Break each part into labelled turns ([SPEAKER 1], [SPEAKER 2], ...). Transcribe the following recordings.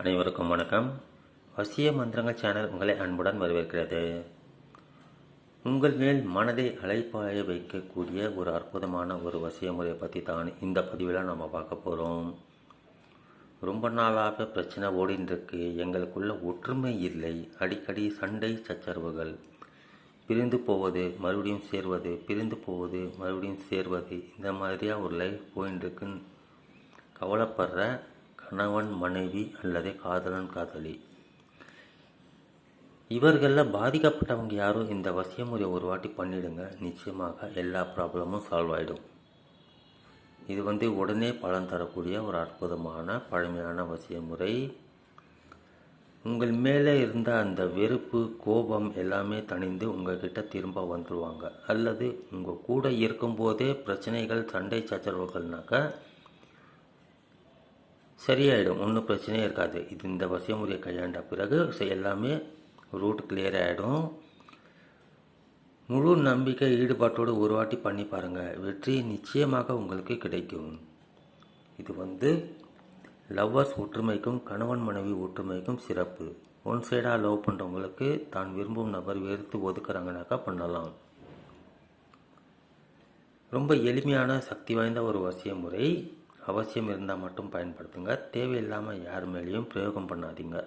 [SPEAKER 1] அனைவருக்கும் வணக்கம். வசிய மந்திரங்கள் சேனல் உங்களை அன்புடன் வரவேற்கிறது. உங்கள் மேல் மனதை அலைப்பாய வைக்கக்கூடிய ஒரு அற்புதமான ஒரு வசிய முறையை பற்றி தான் இந்த பதிவில் நம்ம பார்க்க போகிறோம் ரொம்ப நாளாக பிரச்சனை ஓடின்றிருக்கு எங்களுக்குள்ள ஒற்றுமை இல்லை. அடிக்கடி சண்டை சச்சரவுகள். பிரிந்து போவது மறுபடியும் சேர்வது பிரிந்து போவது மறுபடியும் சேர்வது இந்த மாதிரியாக ஒரு லைஃப் போயின்னு கவலைப்படுற கணவன் மனைவி அல்லது காதலன் காதலி. இவர்களில் பாதிக்கப்பட்டவங்க யாரும் இந்த வசியமுறை ஒரு வாட்டி பண்ணிடுங்க. நிச்சயமாக எல்லா ப்ராப்ளமும் சால்வ் ஆகிடும் இது வந்து உடனே பலன் தரக்கூடிய ஒரு அற்புதமான பழமையான வசியமுறை. உங்கள் மேலே இருந்த அந்த வெறுப்பு கோபம் எல்லாமே தணிந்து உங்கள்கிட்ட திரும்ப வந்துடுவாங்க அல்லது உங்கள் கூட இருக்கும்போதே பிரச்சனைகள் சண்டை சச்சரவுகள்னாக்கா சரியாயிடும். ஒன்றும் பிரச்சனையே இருக்காது. இது இந்த வசியமுறையை கையாண்ட பிறகு எல்லாமே ரூட் கிளியர் ஆகிடும் முழு நம்பிக்கை ஈடுபாட்டோடு ஒரு வாட்டி பண்ணி பாருங்கள் வெற்றி நிச்சயமாக உங்களுக்கு கிடைக்கும். இது வந்து லவ்வர்ஸ் ஒற்றுமைக்கும் கணவன் மனைவி ஒற்றுமைக்கும் சிறப்பு. ஒன் சைடாக லவ் பண்ணுறவங்களுக்கு தான் விரும்பும் நபர் வெறுத்து ஒதுக்குறாங்கனாக்கா பண்ணலாம். ரொம்ப எளிமையான சக்தி வாய்ந்த ஒரு வசிய முறை அவசியம் இருந்தால் மட்டும் பயன்படுத்துங்க. தேவையில்லாமல் யார் மேலேயும் பிரயோகம் பண்ணாதீங்க.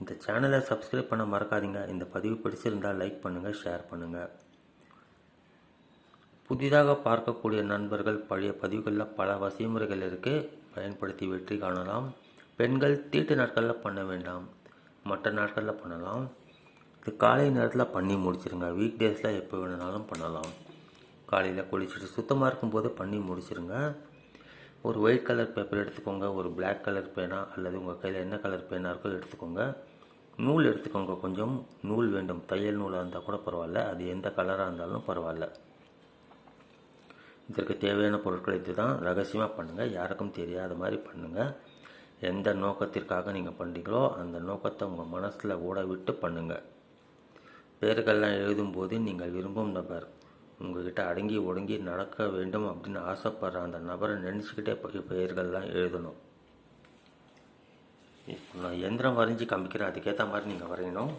[SPEAKER 1] இந்த சேனலை சப்ஸ்கிரைப் பண்ண மறக்காதீங்க. இந்த பதிவு பிடிச்சிருந்தால் லைக் பண்ணுங்கள் ஷேர் பண்ணுங்கள் புதிதாக பார்க்கக்கூடிய நண்பர்கள் பழைய பதிவுகளில் பல வசிமுறைகள் இருக்குது பயன்படுத்தி வெற்றி காணலாம். பெண்கள் தீட்டு நாட்களில் பண்ண வேண்டாம். மற்ற நாட்களில் பண்ணலாம். இது காலை நேரத்தில் பண்ணி முடிச்சிருங்க. வீக் டேஸில் எப்போ வேணுனாலும் பண்ணலாம். காலையில் குளிச்சுட்டு சுத்தமாக இருக்கும்போது பண்ணி முடிச்சிருங்க. ஒரு ஒயிட் கலர் பேப்பர் எடுத்துக்கோங்க ஒரு பிளாக் கலர் பேனா அல்லது உங்கள் கையில் என்ன கலர் பேனா இருக்கோ எடுத்துக்கோங்க. நூல் எடுத்துக்கோங்க கொஞ்சம் நூல் வேண்டும். தையல் நூலாக இருந்தால் கூட பரவாயில்ல. அது எந்த கலராக இருந்தாலும் பரவாயில்ல. இதற்கு தேவையான பொருட்கள் இதுதான் ரகசியமாக பண்ணுங்கள் யாருக்கும் தெரியாத மாதிரி பண்ணுங்கள் எந்த நோக்கத்திற்காக நீங்கள் பண்ணுறீங்களோ அந்த நோக்கத்தை உங்கள் மனசில் ஓட விட்டு பண்ணுங்கள் பேர்கள்லாம் எழுதும்போது நீங்கள் விரும்பும் நபர் உங்ககிட்ட அடங்கி ஒடுங்கி நடக்க வேண்டும் அப்படின்னு ஆசைப்படுற அந்த நபரை நினச்சிக்கிட்டே பெயர்கள்லாம் எழுதணும். இப்போ நான் எந்திரம் வரைஞ்சி காமிக்கிறேன். அதுக்கேற்ற மாதிரி நீங்கள் வரையணும்.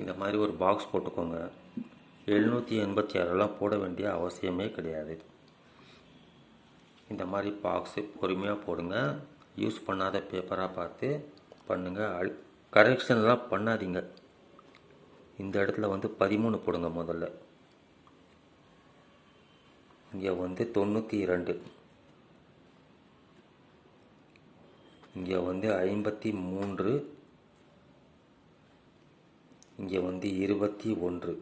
[SPEAKER 1] இந்த மாதிரி ஒரு பாக்ஸ் போட்டுக்கோங்க. எழுநூற்றி எண்பத்தி ஆறுலாம் போட வேண்டிய அவசியமே கிடையாது. இந்த மாதிரி பாக்ஸு பொறுமையாக போடுங்க. யூஸ் பண்ணாத பேப்பராக பார்த்து பண்ணுங்கள் கரெக்ஷன்லாம் பண்ணாதீங்க. இந்த இடத்துல வந்து பதிமூணு போடுங்க முதல்ல. இங்கே வந்து தொண்ணூற்றி இரண்டு. இங்கே வந்து ஐம்பத்தி மூன்று. இங்கே வந்து இருபத்தி ஒன்று.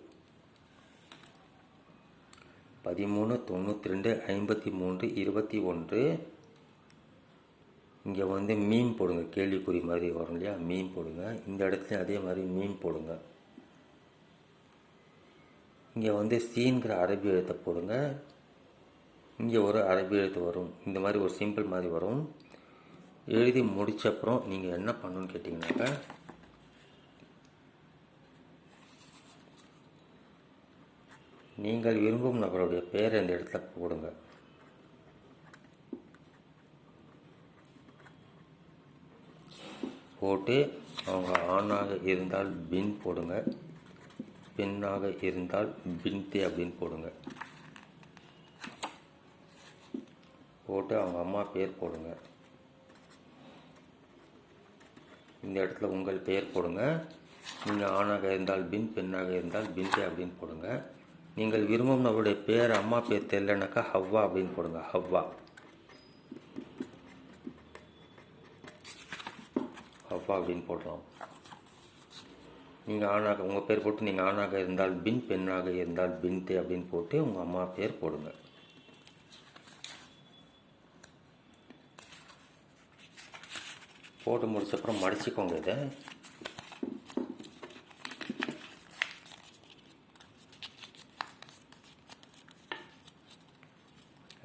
[SPEAKER 1] பதிமூணு தொண்ணூற்றி ரெண்டு ஐம்பத்தி மூன்று இருபத்தி ஒன்று. இங்கே வந்து மீன் போடுங்க கேள்விக்குறி மாதிரி வரும் இல்லையா? மீன் போடுங்க. இந்த இடத்துல அதே மாதிரி மீன் போடுங்க. இங்கே வந்து சீன்கிற அரபி எழுத்தை போடுங்க. இங்கே ஒரு அரபி எழுத்து வரும். இந்த மாதிரி ஒரு சிம்பிள் மாதிரி வரும். எழுதி முடிச்ச அப்புறம் நீங்கள் என்ன பண்ணணும்னு கேட்டிங்கனாக்கா நீங்கள் விரும்பும் நபருடைய பெயரை இந்த இடத்துல போடுங்க. போட்டு அவங்க ஆணாக இருந்தால் பின் போடுங்க. பெண்ணாக இருந்தால் பின்தி அப்படின்னு போடுங்க. போட்டு அவங்க அம்மா பேர் போடுங்க. இந்த இடத்துல உங்கள் பெயர் போடுங்க. நீங்கள் ஆணாக இருந்தால் பின் பெண்ணாக இருந்தால் பின்தி அப்படின்னு போடுங்க. நீங்கள் விரும்பும் நபருடைய பேர் அம்மா பேர் தெரியலனாக்கா ஹவ்வா அப்படின்னு போடுங்க ஹவ்வா. ஹவ்வா அப்படின்னு போடுறோம். நீங்கள் ஆணாக உங்கள் பேர் போட்டு நீங்கள் ஆணாக இருந்தால் பின் பெண்ணாக இருந்தால் பின்தே அப்படின்னு போட்டு உங்கள் அம்மா பேர் போடுங்க. போட்டு முடிச்சப்புறம் மடிச்சுக்கோங்க இதை.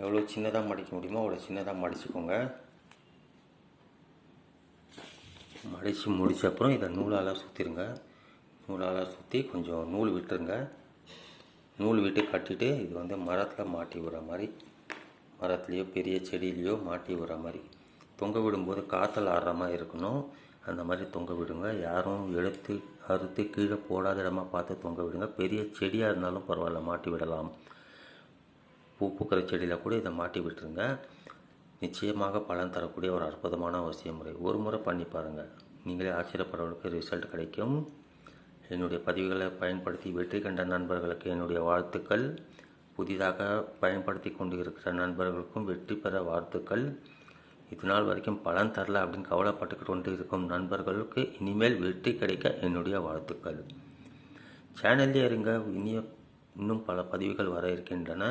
[SPEAKER 1] எவ்வளோ சின்னதாக மடிக்க முடியுமோ அவ்வளோ சின்னதாக மடிச்சுக்கோங்க. மடித்து முடிச்ச அப்புறம் இதை நூலால் சுற்றிருங்க நூலால் சுற்றி கொஞ்சம் நூல் விட்டுருங்க. நூல் விட்டு கட்டிட்டு இது வந்து மரத்தில் மாட்டி விடுற மாதிரி மரத்துலேயோ பெரிய செடியிலையோ மாட்டி விடுற மாதிரி. தொங்க விடும்போது காற்றல் ஆடுற மாதிரி இருக்கணும். அந்த மாதிரி தொங்க விடுங்க. யாரும் எடுத்து அறுத்து கீழே போடாத இடமா பார்த்து தொங்க விடுங்க. பெரிய செடியாக இருந்தாலும் பரவாயில்ல மாட்டி விடலாம். பூ பூக்கிற செடியில் கூட இதை மாட்டி விட்டுருங்க. நிச்சயமாக பலன் தரக்கூடிய ஒரு அற்புதமான அவசிய முறை ஒரு முறை பண்ணி பாருங்கள் நீங்களே ஆச்சரியப்படுறவங்களுக்கு ரிசல்ட் கிடைக்கும். என்னுடைய பதிவுகளை பயன்படுத்தி வெற்றி கண்ட நண்பர்களுக்கு என்னுடைய வாழ்த்துக்கள். புதிதாக பயன்படுத்தி கொண்டு இருக்கிற நண்பர்களுக்கும் வெற்றி பெற வாழ்த்துக்கள். இது நாள் வரைக்கும் பலன் தரல அப்படின்னு கவலைப்பட்டு கொண்டு இருக்கும் நண்பர்களுக்கு இனிமேல் வெற்றி கிடைக்க என்னுடைய வாழ்த்துக்கள். சேனல்லே இருங்க. இனிய இன்னும் பல பதிவுகள் வர இருக்கின்றன.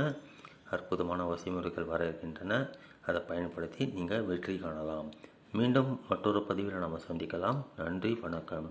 [SPEAKER 1] அற்புதமான வசைமுறைகள் வர இருக்கின்றன அதை பயன்படுத்தி நீங்கள் வெற்றி காணலாம். மீண்டும் மற்றொரு பதிவில் நாம் சந்திக்கலாம். நன்றி வணக்கம்.